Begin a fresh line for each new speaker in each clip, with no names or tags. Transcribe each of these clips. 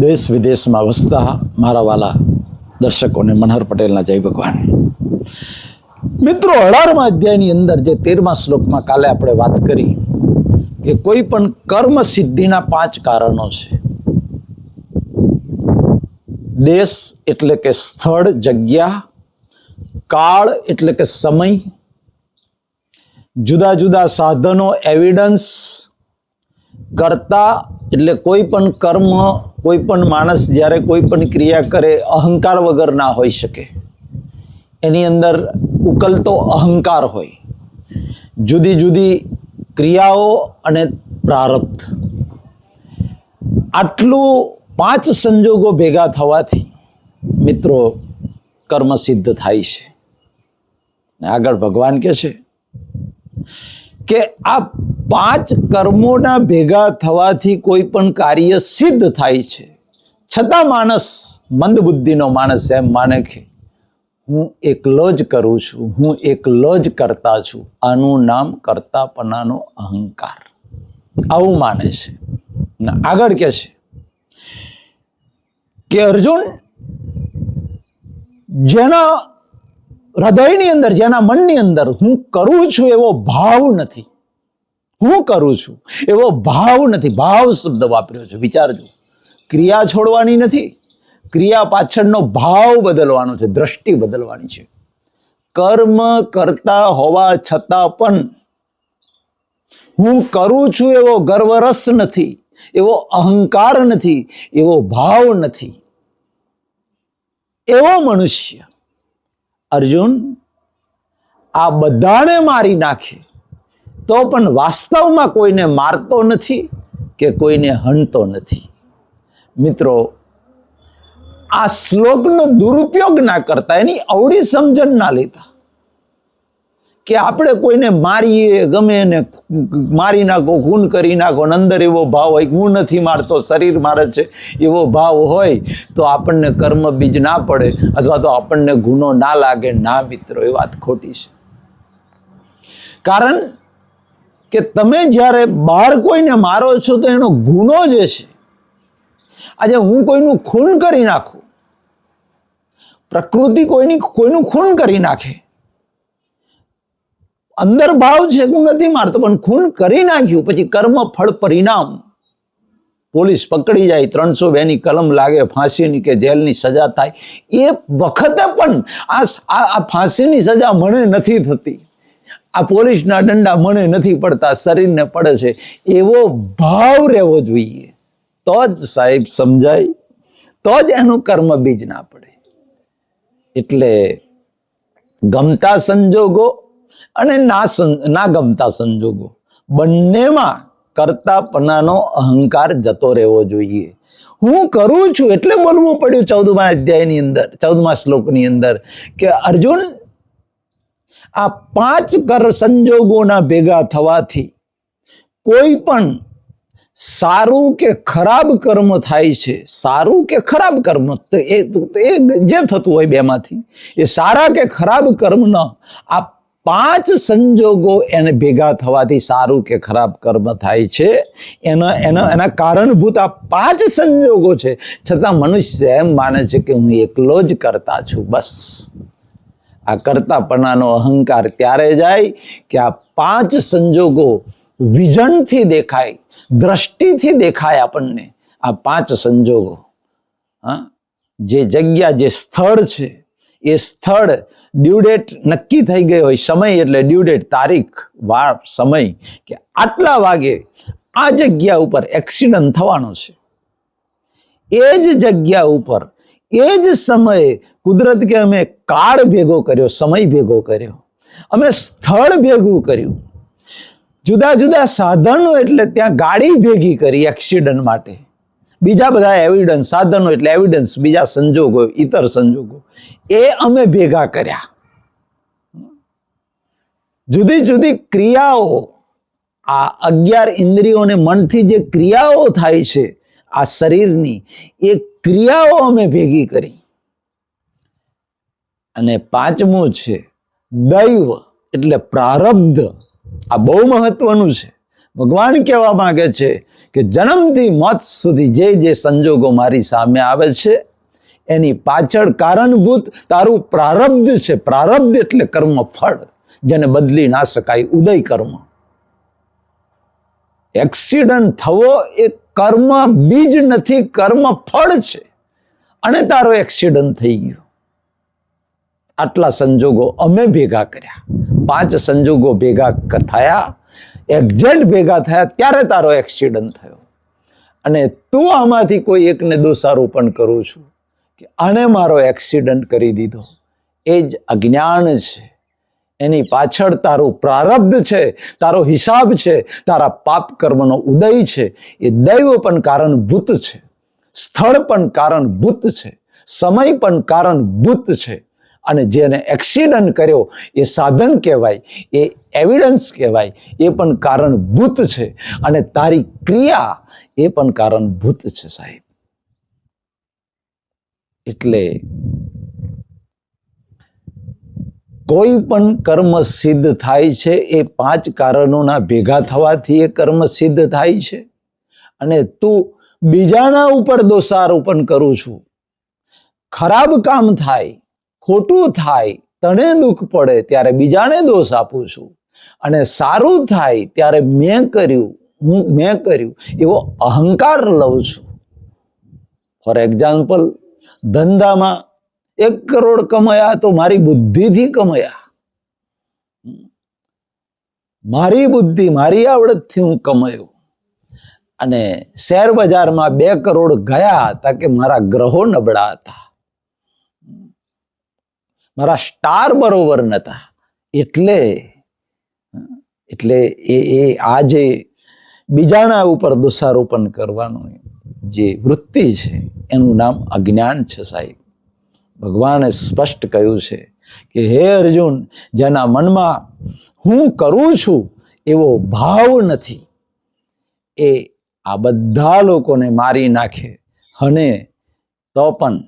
દેશ વિદેશમાં વસતા મારા વાલા દર્શકોને મનહર પટેલના જય ભગવાન. મિત્રો, અઢારમા અધ્યાયની અંદર જે તેરમા શ્લોકમાં કાલે આપણે વાત કરી કે કોઈ પણ કર્મ સિદ્ધિના પાંચ કારણો છે. દેશ એટલે કે સ્થળ, જગ્યા, કાળ એટલે કે સમય, જુદા જુદા સાધનો એવિડન્સ કરતા એટલે કોઈ પણ કર્મ કોઈ પણ માણસ જ્યારે કોઈ પણ ક્રિયા કરે, અહંકાર વગર ના હોઈ શકે. એની અંદર ઉકલતો અહંકાર હોય. જુદી જુદી ક્રિયાઓ અને પ્રારબ્ધ. આટલું પાંચ સંજોગો ભેગા થવાથી મિત્રો કર્મ સિદ્ધ થાય છે. આગળ ભગવાન કહે છે કે આ પાંચ કર્મોના ભેગા થવાથી કોઈ પણ કાર્ય સિદ્ધ થાય છે. છતાં માણસ મંદ બુદ્ધિનો માણસ એમ માને કે હું એકલો જ કરું છું, હું એકલો જ કરતા છું. આનું નામ કરતાપણાનો અહંકાર. આવું માને છે. આગળ કે છે કે અર્જુન જેના હૃદયની અંદર, જેના મનની અંદર હું કરું છું એવો ભાવ નથી. હું કરું છું એવો ભાવ નથી. ભાવ શબ્દ વાપર્યો છે. વિચારજો. ક્રિયા છોડવાની નથી. ક્રિયા પાછળનો ભાવ બદલવાનો છે. દ્રષ્ટિ બદલવાની છે. કર્મ કરતા હોવા છતાં પણ હું કરું છું એવો ગર્વરસ નથી, એવો અહંકાર નથી, એવો ભાવ નથી. એવો મનુષ્ય અર્જુન, આ બધાને મારી નાખે. તો પણ વાસ્તવમાં કોઈને મારતો નથી કે કોઈને હણતો નથી. મિત્રો, આ શ્લોકનો દુરુપયોગ ના કરતા, એની અવળી સમજણ ના લેતા. કે આપણે કોઈને મારીએ, ગમે એને મારી નાખો, ખૂન કરી નાખો અંદર એવો ભાવ હોય હું નથી મારતો, શરીર મારે છે, એવો ભાવ હોય, તો આપણને કર્મ બીજ ના પડે, અથવા તો આપણને ગુનો ના લાગે, ના મિત્રો, એ વાત ખોટી છે. કારણ કે તમે જ્યારે બહાર કોઈને મારો છો, તો એનો ગુનો જે છે, આજે હું કોઈનું ખૂન કરી નાખું, પ્રકૃતિ કોઈની, કોઈનું ખૂન કરી નાખે અંદર ભાવ છે હું નથી મારતો, પણ ખૂન કરી નાખ્યું, પછી કર્મ ફળ પરિણામ. પોલીસ પકડી જાય, ત્રણસો બે ની કલમ લાગે, ફાંસીની કે જેલની સજા થાય. એ વખતે પણ આ આ ફાંસીની સજા મને નથી થતી. આ પોલીસના દંડા મને નથી પડતા, શરીરને પડે છે. એવો ભાવ રહેવો જોઈએ. તો જ સાહેબ સમજાય, તો જ એનું કર્મ બીજ ના પડે. એટલે ગમતા સંજોગો અને ના ના ગમતા સંજોગો. બંનેમાં કરતાપણાનો અહંકાર જતો રહેવો જોઈએ. હું કરું છું એટલે બોલવું પડ્યું ચૌદમા અધ્યાયની અંદર, ચૌદમા શ્લોકની અંદર કે અર્જુન, આ પાંચ કર સંજોગોના ભેગા થવાથી કોઈ પણ સારું કે ખરાબ કર્મ થાય છે, સારું કે ખરાબ કર્મ, તો એ જે થતું હોય બેમાંથી, એ સારા કે ખરાબ કર્મનો આ પાંચ સંજોગો એને ભેગા થવાથી સારું કે ખરાબ કર્મ થાય છે. એના એના એના કારણભૂત આ પાંચ સંજોગો છે. છતાં મનુષ્ય એમ માને છે કે હું એકલો જ કરતા છું, બસ. આ કરતાપણાનો અહંકાર ત્યારે જાય કે આ પાંચ સંજોગો વિઝનથી દેખાય, દ્રષ્ટિથી દેખાય આપણને. આ પાંચ સંજોગો, હા, જે જગ્યા, જે સ્થળ છે એ સ્થળ ડ્યુડેટ નક્કી થઈ ગઈ હોય, સમય એટલે ડ્યુ ડેટ તારીખ, વાર, સમય, કે આટલા વાગે આ જગ્યા ઉપર એક્સિડન્ટ થવાનો છે. એ જ જગ્યા ઉપર, એ જ સમયે કુદરત કે અમે કાળ ભેગો કર્યો, સમય ભેગો કર્યો. અમે સ્થળ ભેગું કર્યું. જુદા જુદા સાધનો એટલે ત્યાં ગાડી ભેગી કરી એક્સિડન્ટ માટે. બીજા બધા એવિડન્સ સાધનો એટલે એવિડન્સ બીજા સંજોગો ઇતર સંજોગો, એ અમે ભેગા કર્યા. જુદી જુદી ક્રિયાઓ, આ અગિયાર ઇન્દ્રિયોને મનથી જે ક્રિયાઓ થાય છે, આ શરીરની, એ ક્રિયાઓ અમે ભેગી કરી. અને પાંચમું છે દૈવ, એટલે પ્રારબ્ધ, આ બહુ મહત્વનું છે. ભગવાન કહેવા માગે છે કે જન્મથી મોત સુધી જે જે સંજોગો મારી સામે આવે છે, એની પાછળ કારણભૂત તારું પ્રારબ્ધ છે. પ્રારબ્ધ એટલે કર્મ ફળ જેને બદલી ના શકાય ઉદય કર્મ. એક્સિડન્ટ થવો એ કર્મ, બીજ નથી કર્મ ફળ છે. અને તારો એક્સિડન્ટ થઈ ગયો. આટલા સંજોગો અમે ભેગા કર્યા. પાંચ સંજોગો ભેગા થયા. એક્ઝેક્ટ ભેગા થયા ત્યારે તારો એક્સિડન્ટ થયો. અને તું આમાંથી કોઈ એકને દોષારોપણ કરું છું કે આને મારો એક્સિડન્ટ કરી દીધો. એ જ અજ્ઞાન છે. એની પાછળ તારું પ્રારબ્ધ છે, તારો હિસાબ છે, તારા પાપ કર્મનો ઉદય છે. એ દૈવ પણ કારણભૂત છે. સ્થળ પણ કારણભૂત છે. સમય પણ કારણભૂત છે. અને જેને એક્સિડન્ટ કર્યો, એ સાધન કહેવાય, એ એવિડન્સ કહેવાય, એ પણ કારણભૂત છે. અને તારી ક્રિયા એ પણ કારણભૂત છે સાહેબ. એટલે કોઈ પણ કર્મ સિદ્ધ થાય છે, એ પાંચ કારણોના ભેગા થવાથી એ કર્મ સિદ્ધ થાય છે. અને તું બીજાના ઉપર દોષારોપણ કરું છું. ખરાબ કામ થાય ખોટું થાય તને દુઃખ પડે ત્યારે બીજાને દોષ આપું છું. અને સારું થાય ત્યારે મેં કર્યું, હું, મેં કર્યું એવો અહંકાર લઉં છું. ફોર એક્ઝામ્પલ ધંધામાં એક કરોડ કમાયા તો મારી બુદ્ધિથી કમાયા. મારી બુદ્ધિ, મારી આવડતથી હું કમાયો. અને શેર બજારમાં બે કરોડ ગયા હતા કે મારા ગ્રહો નબળા હતા. મારા સ્ટાર બરોબર નતા. એટલે એટલે એ એ, આ જે બીજાના ઉપર દોષારોપણ કરવાનું જે વૃત્તિ છે, એનું નામ અજ્ઞાન છે સાહેબ. ભગવાને સ્પષ્ટ કહ્યું છે કે, હે અર્જુન, જેના મનમાં હું કરું છું એવો ભાવ નથી. એ આ બધા લોકોને મારી નાખે. અને તો પણ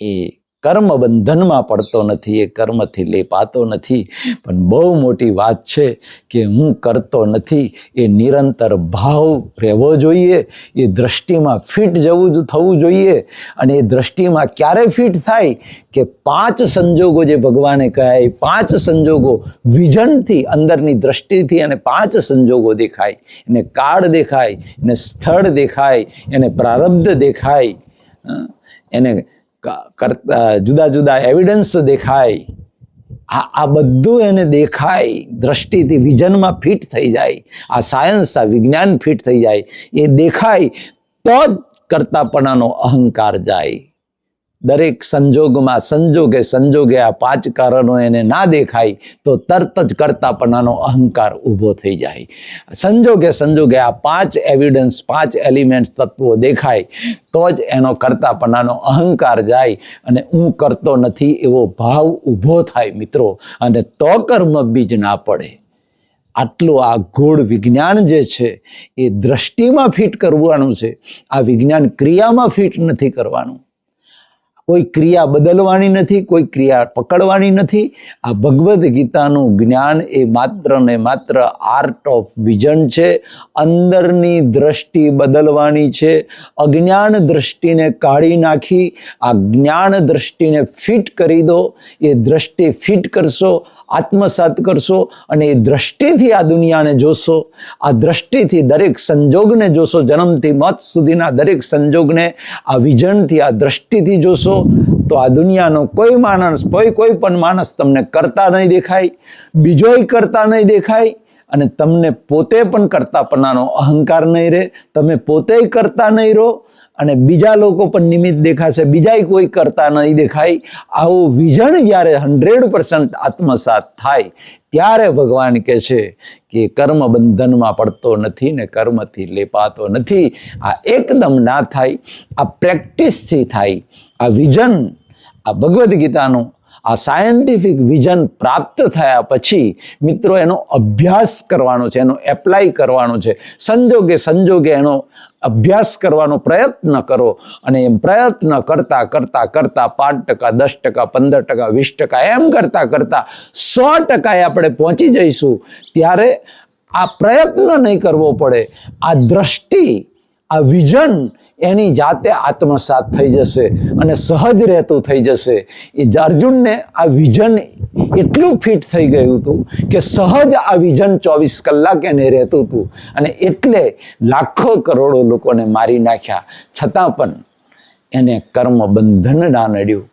એ કર્મ બંધનમાં પડતો નથી, એ કર્મથી લેપાતો નથી. પણ બહુ મોટી વાત છે કે હું કરતો નથી, એ નિરંતર ભાવ રહેવો જોઈએ, એ દ્રષ્ટિમાં ફિટ જવું થવું જોઈએ. અને એ દ્રષ્ટિમાં ક્યારે ફિટ થાય કે પાંચ સંજોગો જે ભગવાને કહ્યા, એ પાંચ સંજોગો વિઝનથી અંદરની દ્રષ્ટિથી અને પાંચ સંજોગો દેખાય. એને કાળ દેખાય, એને સ્થળ દેખાય, એને પ્રારબ્ધ દેખાય. એને જુદા જુદા એવિડન્સ દેખાય. આ આ બધું એને દેખાય. દ્રષ્ટિથી વિઝનમાં ફિટ થઈ જાય. આ સાયન્સ આ વિજ્ઞાન ફિટ થઈ જાય. એ દેખાય તો જ કરતાપણાનો અહંકાર જાય. દરેક સંજોગમાં સંજોગે સંજોગે આ પાંચ કારણો એને ના દેખાય તો તરત જ કરતાપણાનો અહંકાર ઊભો થઈ જાય. સંજોગે સંજોગે આ પાંચ એવિડન્સ પાંચ એલિમેન્ટ્સ તત્વો દેખાય તો જ એનો કરતાપણાનો અહંકાર જાય અને હું કરતો નથી એવો ભાવ ઊભો થાય મિત્રો. અને તો કર્મ બીજ ના પડે. આટલું આ ગૂઢ વિજ્ઞાન જે છે એ દ્રષ્ટિમાં ફિટ કરવાનું છે. આ વિજ્ઞાન ક્રિયામાં ફિટ નથી કરવાનું. કોઈ ક્રિયા બદલવાની નથી, કોઈ ક્રિયા પકડવાની નથી. આ ભગવદ્ ગીતાનું જ્ઞાન એ માત્ર ને માત્ર આર્ટ ઓફ વિઝન છે. અંદરની દ્રષ્ટિ બદલવાની છે. અજ્ઞાન દ્રષ્ટિને કાઢી નાખી, આ જ્ઞાન દ્રષ્ટિને ફિટ કરી દો. એ દ્રષ્ટિ ફિટ કરશો આત્મસાત કરશો અને એ દ્રષ્ટિથી આ દુનિયાને જોશો. આ દ્રષ્ટિથી દરેક સંજોગને જોશો. જન્મથી મત સુધીના દરેક સંજોગને આ વિઝનથી આ દ્રષ્ટિથી જોશો. તો આ દુનિયાનો કોઈ માણસ, કોઈ કોઈ પણ માણસ તમને કરતા નહીં દેખાય, બીજોય કરતા નહીં દેખાય અને તમને પોતે પણ કરતાપણાનો અહંકાર નહીં રહે. તમે પોતે કરતા નહીં રહો અને બીજા લોકો પણ નિમિત્ત દેખાશે, બીજાય કોઈ કરતા નહીં દેખાય. આવું વિઝન જ્યારે હંડ્રેડ પર્સન્ટ આત્મસાત થાય, ત્યારે ભગવાન કહે છે કે કર્મ બંધનમાં પડતો નથી ને કર્મથી લેપાતો નથી. આ એકદમ ના થાય, આ પ્રેક્ટિસથી થાય. આ વિઝન આ ભગવદ્ ગીતાનું આ સાયન્ટિફિક વિઝન પ્રાપ્ત થયા પછી મિત્રો એનો અભ્યાસ કરવાનો છે, એનો એપ્લાય કરવાનો છે. સંજોગે સંજોગે એનો અભ્યાસ કરવાનો પ્રયત્ન કરો અને એમ પ્રયત્ન કરતા કરતા કરતા પાંચ ટકા, દસ ટકા, પંદર ટકા, વીસ ટકા એમ કરતા કરતા સો ટકાએ આપણે પહોંચી જઈશું. ત્યારે આ પ્રયત્ન નહીં કરવો પડે. આ દ્રષ્ટિ, આ વિઝન એની જાતે આત્મસાત થઈ જશે અને સહજ રહેતું થઈ જશે. એ અર્જુનને આ વિઝન એટલું ફિટ થઈ ગયું હતું કે સહજ આ વિઝન ચોવીસ કલાક એને રહેતું હતું અને એટલે લાખો કરોડો લોકોને મારી નાખ્યા. છતાં પણ એને કર્મ બંધન ના નડ્યું.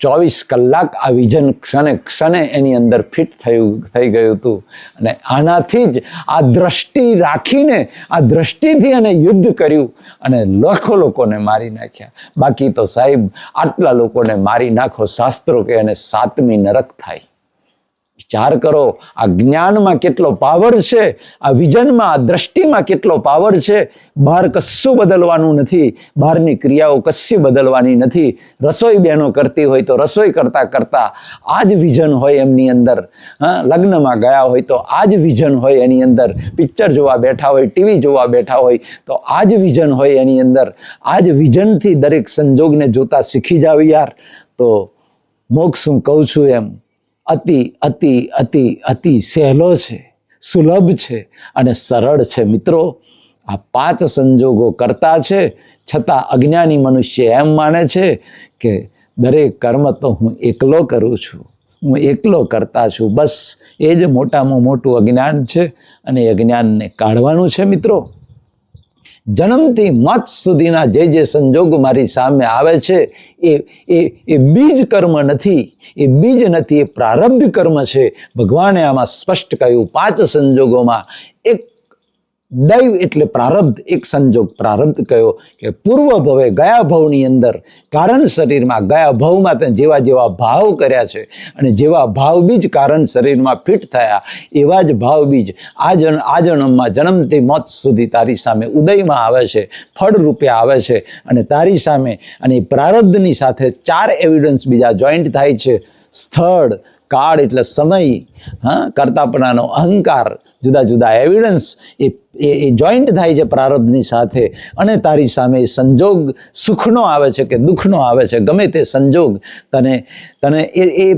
ચોવીસ કલાક આ વિઝન ક્ષણે ક્ષણે એની અંદર ફિટ થયું, થઈ ગયું હતું. અને આનાથી જ આ દ્રષ્ટિ રાખીને, આ દ્રષ્ટિથી એને યુદ્ધ કર્યું અને લાખો લોકોને મારી નાખ્યા. બાકી તો સાહેબ, આટલા લોકોને મારી નાખો શાસ્ત્રો કે અને સાતમી નરક થાય. વિચાર કરો. આ જ્ઞાનમાં કેટલો પાવર છે, આ વિઝનમાં આ દ્રષ્ટિમાં કેટલો પાવર છે, બહાર કશું બદલવાનું નથી, બહારની ક્રિયાઓ કશી બદલવાની નથી. રસોઈ બહેનો કરતી હોય તો રસોઈ કરતાં કરતાં આ જ વિઝન હોય એમની અંદર. હં, લગ્નમાં ગયા હોય તો આ જ વિઝન હોય એની અંદર. પિક્ચર જોવા બેઠા હોય, ટીવી જોવા બેઠા હોય તો આ જ વિઝન હોય એની અંદર. આ જ વિઝનથી દરેક સંજોગને જોતા શીખી જાવ યાર. તો મોક્ષ હું કહું છું એમ. અતિ અતિ અતિ અતિ સહેલો છે, સુલભ છે અને સરળ છે. મિત્રો, આ પાંચ સંજોગો કરતા છે, છતાં અજ્ઞાની મનુષ્ય એમ માને છે કે દરેક કર્મ તો હું એકલો કરું છું. હું એકલો કરતા છું. બસ, એ જ મોટામાં મોટું અજ્ઞાન છે અને અજ્ઞાનને કાઢવાનું છે, મિત્રો. જન્મથી મોત સુધીના જે જે સંજોગ મારી સામે આવે છે, એ એ એ બીજ કર્મ નથી, એ બીજ નથી, એ પ્રારબ્ધ કર્મ છે. ભગવાને આમાં સ્પષ્ટ કહ્યું, પાંચ સંજોગોમાં એક દૈવ એટલે પ્રારબ્ધ, એક સંજોગ પ્રારબ્ધ કયો કે પૂર્વ ભવે ગયા ભવની અંદર, કારણ શરીરમાં ગયા ભવમાં તે જેવા જેવા ભાવ કર્યા છે અને જેવા ભાવ બીજ કારણ શરીરમાં ફિટ થયા, એવા જ ભાવ બીજ આ જન આ જન્મમાં જન્મથી મોત સુધી તારી સામે ઉદયમાં આવે છે, ફળ રૂપે આવે છે અને તારી સામે અને પ્રારબ્ધની સાથે ચાર એવિડન્સ બીજા જોઈન્ટ થાય છે. સ્થળ કાળ એટલે સમય, હા, કરતાપણાનો અહંકાર, જુદા જુદા એવિડન્સ એ એ જોઈન્ટ થાય છે પ્રારબ્ધની સાથે. અને તારી સામે સંજોગ સુખનો આવે છે કે દુઃખનો આવે છે, ગમે તે સંજોગ તને તને એ એ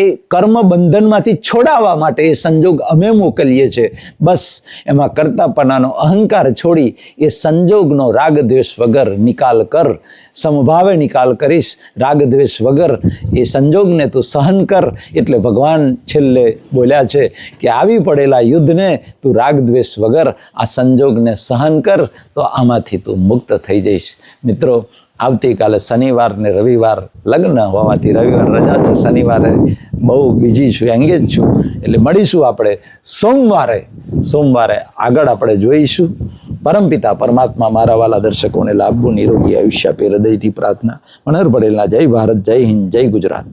એ કર્મ બંધનમાંથી છોડાવવા માટે એ સંજોગ અમે મોકલીએ છીએ. બસ, એમાં કરતાપણાનો અહંકાર છોડી એ સંજોગનો રાગ દ્વેષ વગર નિકાલ કર, સમભાવે નિકાલ કરીશ રાગ દ્વેષ વગર એ સંજોગને તું સહન કર, એટલે ભગવાન છેલ્લે બોલ્યા છે કે આવી પડેલા યુદ્ધને તું રાગ દ્વેષ વગર, આ સંજોગને સહન કર, તો આમાંથી તું મુક્ત થઈ જઈશ. મિત્રો, આવતીકાલે શનિવાર ને રવિવાર લગ્ન હોવાથી રવિવાર રજા છે. શનિવારે બહુ બીજી છું એંગેજ છું. એટલે મળીશું આપણે સોમવારે. સોમવારે આગળ આપણે જોઈશું. પરમપિતા પરમાત્મા મારા વાલા દર્શકોને લાભવું નિરોગી આયુષ્ય આપે હૃદયથી પ્રાર્થના. મનહર પટેલના જય ભારત, જય હિન્દ, જય ગુજરાત.